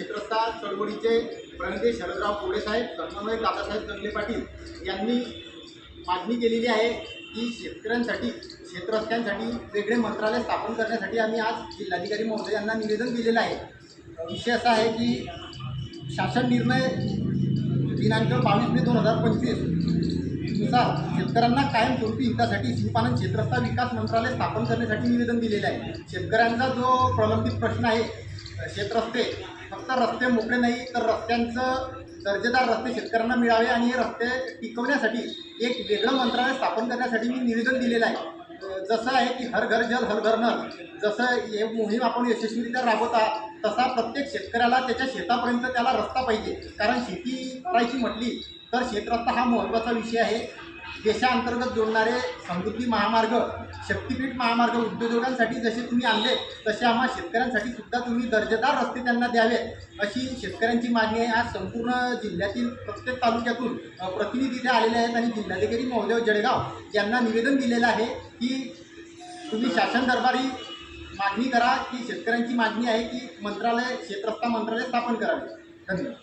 क्षेत्रस्था चळवळीचे प्रणिते शरदराव कोळे साहेब समन्वयक दादासाहेब कंगले पाटील यांनी मागणी केलेली आहे की शेतकऱ्यांसाठी क्षेत्रस्त्यांसाठी वेगळे मंत्रालय स्थापन करण्यासाठी आम्ही आज जिल्हाधिकारी महोदय यांना निवेदन दिलेलं आहे. विषय असा आहे की शासन निर्णय दिनांक बावीस मे दोन हजार पंचवीसनुसार शेतकऱ्यांना कायमस्वरूपी हितासाठी शिवपालन क्षेत्रस्थ विकास मंत्रालय स्थापन करण्यासाठी निवेदन दिलेलं आहे. शेतकऱ्यांचा जो प्रलंबित प्रश्न आहे शेतरस्ते फक्त रस्ते मोकळे नाही तर रस्त्यांचं दर्जेदार रस्ते शेतकऱ्यांना मिळावे आणि हे रस्ते टिकवण्यासाठी एक वेगळं मंत्रालय स्थापन करण्यासाठी मी निवेदन दिलेलं आहे. जसं आहे की हर घर जल हर घर नळ. जसं हे मोहीम आपण यशस्वीरित्या राबवता तसा प्रत्येक शेतकऱ्याला त्याच्या शेतापर्यंत त्याला रस्ता पाहिजे. कारण शेती करायची म्हटली तर शेतरस्ता हा महत्त्वाचा विषय आहे. देशांतर्गत जोडणारे समृद्धी महामार्ग शक्तीपीठ महामार्ग उद्योजकांसाठी जसे तुम्ही आणले तसे आम्हा शेतकऱ्यांसाठी सुद्धा तुम्ही दर्जेदार रस्ते त्यांना द्यावे अशी शेतकऱ्यांची मागणी आहे. आज संपूर्ण जिल्ह्यातील प्रत्येक तालुक्यातून प्रतिनिधी इथे आलेले आहेत आणि जिल्हाधिकारी महोदय जळगाव यांना निवेदन दिलेलं आहे की तुम्ही शासन दरबारी मागणी करा की शेतकऱ्यांची मागणी आहे की मंत्रालय शेतरस्ता मंत्रालय स्थापन करावे. धन्यवाद.